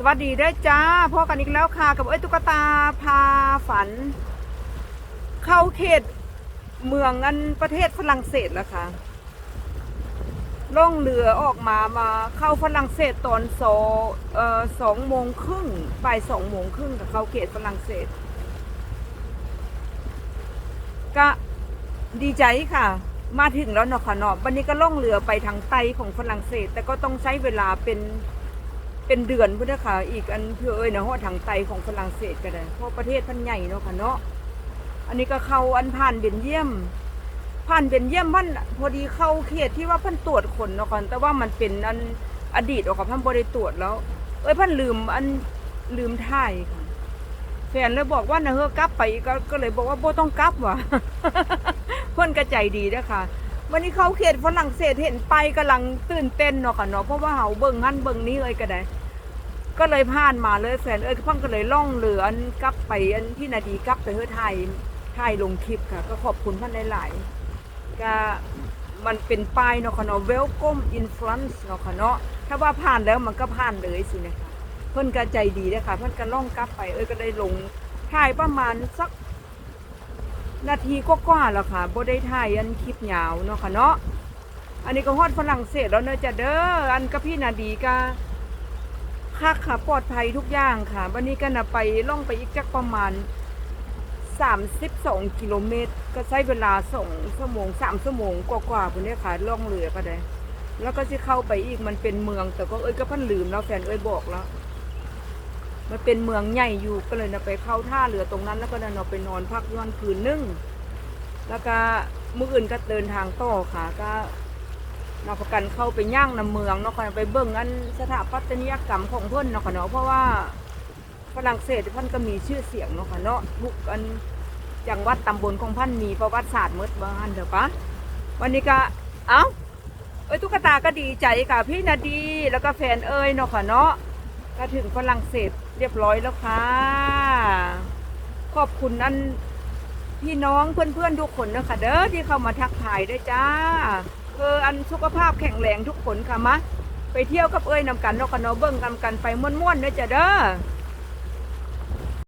สวัสดีได้จ้าพบกันอีกแล้วค่ะกับเอ้ยตุ๊กตาพาฝัน เข้าเขตเมืองอันประเทศฝรั่งเศสแล้วค่ะล่องเรือออกมามาเข้าฝรั่งเศสตอนโซเอ่อสองโมงครึ่งบ่ายสองโมงครึ่งกับเข้าเขตฝรั่งเศส ก็ดีใจค่ะ มาถึงแล้วเนาะค่ะเนาะวันนี้ก็ล่องเรือไปทางใต้ของฝรั่งเศส แต่ก็ต้องใช้เวลาเป็น เป็นเดือนพุทธค่ะอีกอันเพื่อเอ้ยนะฮอดทางใต้ของฝรั่งเศสก็ได้เพราะประเทศพันใหญ่เนาะค่ะเนาะอันนี้ก็เข้าอันผ่านเบนเยี่ยม ผ่านเบนเยี่ยมพันพอดีเข้าเขตที่ว่าพันตรวจคนเนาะค่ะแต่ว่ามันเป็นอันอดีตออกกับพันบริตรวจแล้ว เอ้ยพันลืมอันลืมถ่ายค่ะแฟนเลยบอกว่านะเฮ้อกลับไปก็ก็เลยบอกว่าโบต้องกลับว่ะเพื่อนกระใจดีนะคะวันนี้เขาเขตฝรั่งเศสเห็นไปกำลังตื่นเต้นเนาะค่ะเนาะเพราะว่าเฮาเบิ่งหันเบิ่งนี้เลยก็ได้ ก็เลยผ่านมาเลยแฟนเอ้ยพังก็เลยล่องเรืออันกลับไปอันที่นาดีกลับไปเฮือไทยไทยลงคลิปค่ะ ก็ขอบคุณท่านหลายๆก็มันเป็นป้ายเนาะค่ะเนาะ welcome in France เนาะค่ะเนาะถ้าว่าผ่านแล้วมันก็ผ่านเลยสินะคะเพิ่อนก็ใจดีนะคะเพิ่อนก็ล่องกลับไปเอ้ยก็ได้ลงถ่ายประมาณสักนาทีก็กว่าๆแล้วค่ะบ่ได้ถ่ายอันคลิปยาวเนาะค่ะเนาะอันนี้ก็ฮอดฝรั่งเศสแล้วเนอะจะเด้ออันกับพี่นาดีก็ คักค่ะปลอดภัยทุกอย่างค่ะ วันนี้ก็น่ะไปล่องไปอีกจักประมาณ 32 กิโลเมตร ก็ใช้เวลา2ชั่วโมง3ชั่วโมงกว่าๆพุ่นเนี่ยค่ะล่องเรือก็ได้ แล้วก็สิเข้าไปอีกมันเป็นเมือง แต่ก็เอ้ยก็พิ่นลืมแล้วแฟนเอ้ยบอกแล้วมันเป็นเมืองใหญ่อยู่ก็เลยนะไปเข้าท่าเรือตรงนั้น แล้วก็นะไปนอนพักย้อนคืนนึงแล้วก็มื้ออื่นก็เดินทางต่อค่ะ ก็ นาประกันเข้าไปย่างนำเมืองเนาะค่ะไปเบิ่งอันสถาปัตยกรรมของเพิ่นเนาะค่ะเนาะเพราะว่าฝรั่งเศสเพิ่นก็มีชื่อเสียงเนาะค่ะเนาะทุกอันจังหวัดตำบลของพันมีประวัติศาสตร์หมดว่านเถอะปะวันนี้ก็เอ้าเอ้ยตุ๊กตาก็ดีใจค่ะพี่นาดีแล้วก็แฟนเอ้ยเนาะค่ะเนาะก็ถึงฝรั่งเศสเรียบร้อยแล้วค่ะ ขอบคุณนั่นพี่น้องเพื่อนๆทุกคนนะคะเด้อที่เข้ามาทักทายด้วยจ้า เอออันสุขภาพแข็งแรงทุกคนค่ะมะ ไปเที่ยวกับเอ้ยนำกันเนาะกันเนาะเบิ่งกันกันไปม่วนๆด้วยจ้ะเด้อ